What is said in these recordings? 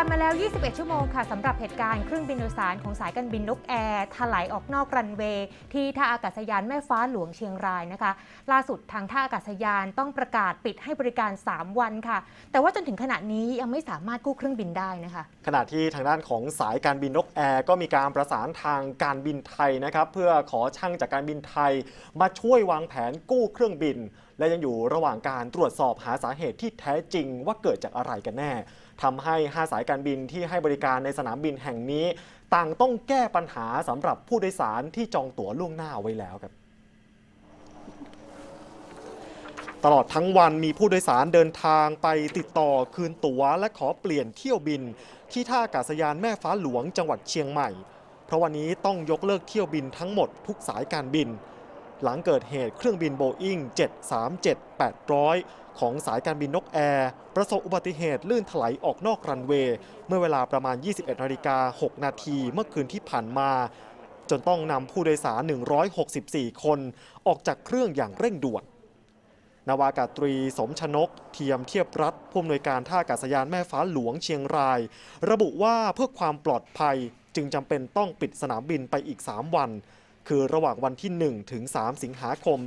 ผ่านมาแล้ว 21 ชั่วโมงค่ะสำหรับเหตุการณ์เครื่องบินโดยสารของสายการบินนกแอร์ถลายออกนอกรันเวย์ที่ท่าอากาศยานแม่ฟ้าหลวงเชียงรายนะคะ ล่าสุดทางท่าอากาศยานต้องประกาศปิดให้บริการ 3 วันค่ะ แต่ว่าจนถึงขณะนี้ยังไม่สามารถกู้เครื่องบินได้นะคะ ขณะที่ทางด้านของสายการบินนกแอร์ก็มีการประสานทางการบินไทยนะครับเพื่อขอช่างจากการบินไทย มาช่วยวางแผนกู้เครื่องบิน และยังอยู่ระหว่างการตรวจสอบหาสาเหตุที่แท้จริงว่าเกิดจากอะไรกันแน่ทำให้ 5 สายการบินที่ให้บริการในสนามบินแห่งนี้ ต่างต้องแก้ปัญหาสำหรับผู้โดยสารที่จองตั๋วล่วงหน้าไว้แล้วครับตลอดทั้งวันมีผู้โดยสารเดินทางไปติดต่อคืนตั๋วและขอเปลี่ยนเที่ยวบิน ที่ท่าอากาศยานแม่ฟ้าหลวงจังหวัดเชียงใหม่ เพราะวันนี้ต้องยกเลิกเที่ยวบินทั้งหมดทุกสายการบิน หลังเกิดเหตุเครื่องบินโบอิง737-800 ของสายการบินนกแอร์ ประสบอุบัติเหตุลื่นถลายออกนอกรันเวย์ เมื่อเวลาประมาณ 21นาฬิกา6นาทีเมื่อคืนที่ผ่านมา จนต้องนำผู้โดยสาร 164 คนออกจากเครื่องอย่างเร่งด่วนนาวากาตรีสมชนก เทียมเทียบรัฐผู้อำนวยการท่าอากาศยานแม่ฟ้าหลวงเชียงราย ระบุว่าเพื่อความปลอดภัยจึงจำเป็นต้องปิดสนามบินไปอีก 3 วัน คือระหว่างวันที่ 1 ถึง 3 สิงหาคม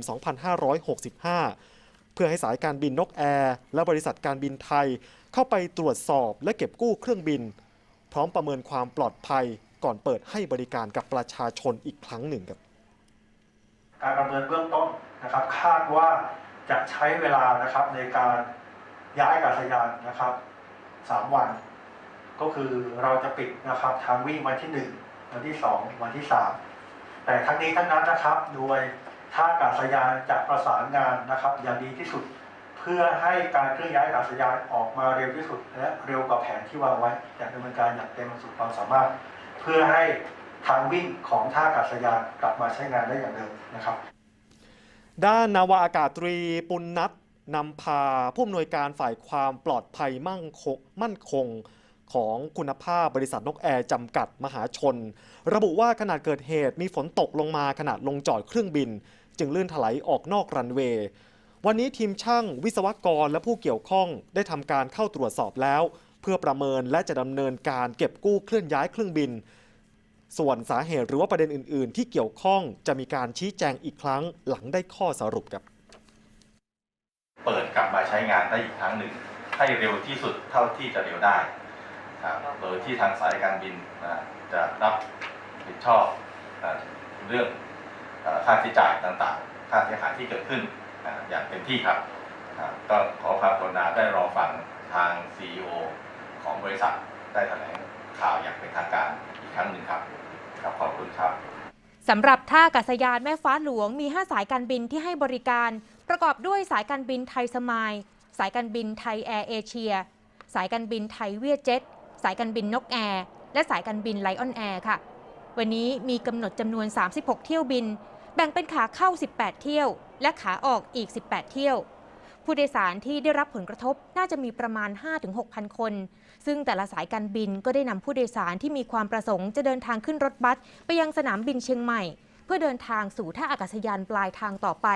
2565 เพื่อให้สายการบินนกแอร์และบริษัทการบินไทย เข้าไปตรวจสอบและเก็บกู้เครื่องบิน พร้อมประเมินความปลอดภัยก่อนเปิดให้บริการกับประชาชนอีกครั้งหนึ่งครับ การประเมินเบื้องต้นนะครับคาดว่าจะใช้เวลานะครับในการย้ายอากาศยานนะครับสามวัน ก็คือเราจะปิดนะครับทางวิ่งวันที่หนึ่งวันที่สองวันที่สาม แต่ทั้งนี้ทั้งนั้นนะครับโดยท่าอากาศยานจะประสานงานนะครับอย่างดีที่สุด เพื่อให้การเคลื่อนย้ายอากาศยานออกมาเร็วที่สุด และเร็วกว่าแผนที่วางไว้จะดำเนินการอย่างเต็มสุดความสามารถ เพื่อให้ทางวิ่งของท่าอากาศยานกลับมาใช้งานได้อย่างเดิมนะครับ ด้านนาวาอากาศตรีปุณนัทนำพาผู้อำนวยการฝ่ายความปลอดภัยมั่งคงมั่นคง ของคุณภาพบริษัทนกแอร์จำกัดมหาชน ระบุว่าขณะเกิดเหตุมีฝนตกลงมาขณะลงจอดเครื่องบิน จึงลื่นถลายออกนอกรันเวย์วันนี้ทีมช่างวิศวกรและผู้เกี่ยวข้องได้ทำการเข้าตรวจสอบแล้ว เพื่อประเมินและจะดำเนินการเก็บกู้เคลื่อนย้ายเครื่องบิน ส่วนสาเหตุหรือว่าประเด็นอื่น ๆ ที่เกี่ยวข้องจะมีการชี้แจงอีกครั้งหลังได้ข้อสรุปครับ เปิดกลับมาใช้งานได้อีกครั้งหนึ่งให้เร็วที่สุดเท่าที่จะเร็วได้ โดยที่ทางสายการบินนะจะรับผิดชอบเรื่องค่าใช้จ่ายต่างๆ ค่าเสียหายที่เกิดขึ้นอ่าอย่างเต็มที่ครับครับ ก็ขอความกรุณาได้รอฟังทาง CEO ของบริษัทได้แถลงข่าวอย่างเป็นทางการอีกครั้งหนึ่งครับครับขอบคุณครับสำหรับท่าอากาศยานแม่ฟ้าหลวงมี 5 สายการบินที่ให้บริการ ประกอบด้วยสายการบินไทยสมาย สายการบินไทยแอร์เอเชีย สายการบินไทยเวียดเจ็ต สายการบินนกแอร์ และสายการบินไลออนแอร์ค่ะ วันนี้มีกำหนดจำนวน 36 เที่ยวบิน แบ่งเป็นขาเข้า 18 เที่ยว และขาออกอีก 18 เที่ยว ผู้โดยสารที่ได้รับผลกระทบน่าจะมีประมาณ 5-6,000 คน ซึ่งแต่ละสายการบินก็ได้นำผู้โดยสารที่มีความประสงค์จะเดินทางขึ้นรถบัสไปยังสนามบินเชียงใหม่ เพื่อเดินทางสู่ท่าอากาศยานปลายทางต่อไป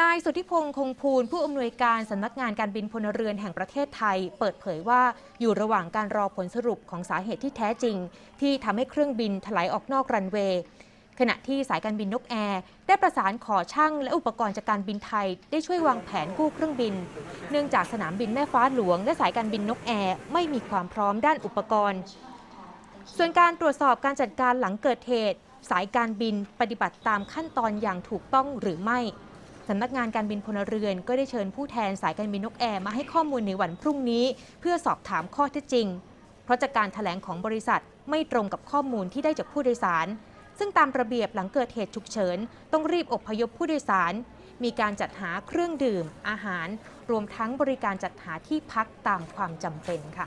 นายสุทธิพงษ์คงภูลผู้อำนวยการสำนักงานการบินพลเรือนแห่งประเทศไทย เปิดเผยว่าอยู่ระหว่างการรอผลสรุปของสาเหตุที่แท้จริง ที่ทำให้เครื่องบินถลายออกนอกรันเวย์ขณะที่สายการบินนกแอร์ได้ประสานขอช่างและอุปกรณ์จากการบินไทย ได้ช่วยวางแผนกู้เครื่องบิน เนื่องจากสนามบินแม่ฟ้าหลวง และสายการบินนกแอร์ไม่มีความพร้อมด้านอุปกรณ์ ส่วนการตรวจสอบการจัดการหลังเกิดเหตุ สายการบินปฏิบัติตามขั้นตอนอย่างถูกต้องหรือไม่ สำนักงานการบินพลเรือน ก็ได้เชิญผู้แทนสายการบินนกแอร์มาให้ข้อมูลในวันพรุ่งนี้ เพื่อสอบถามข้อเท็จจริง เพราะจากการถแถลงของบริษัทไม่ตรงกับข้อมูลที่ได้จากผู้โดยสาร ซึ่งตามระเบียบหลังเกิดเหตุฉุกเฉิน ต้องรีบอพยพผู้โดยสาร มีการจัดหาเครื่องดื่ม อาหาร รวมทั้งบริการจัดหาที่พักตามความจำเป็นค่ะ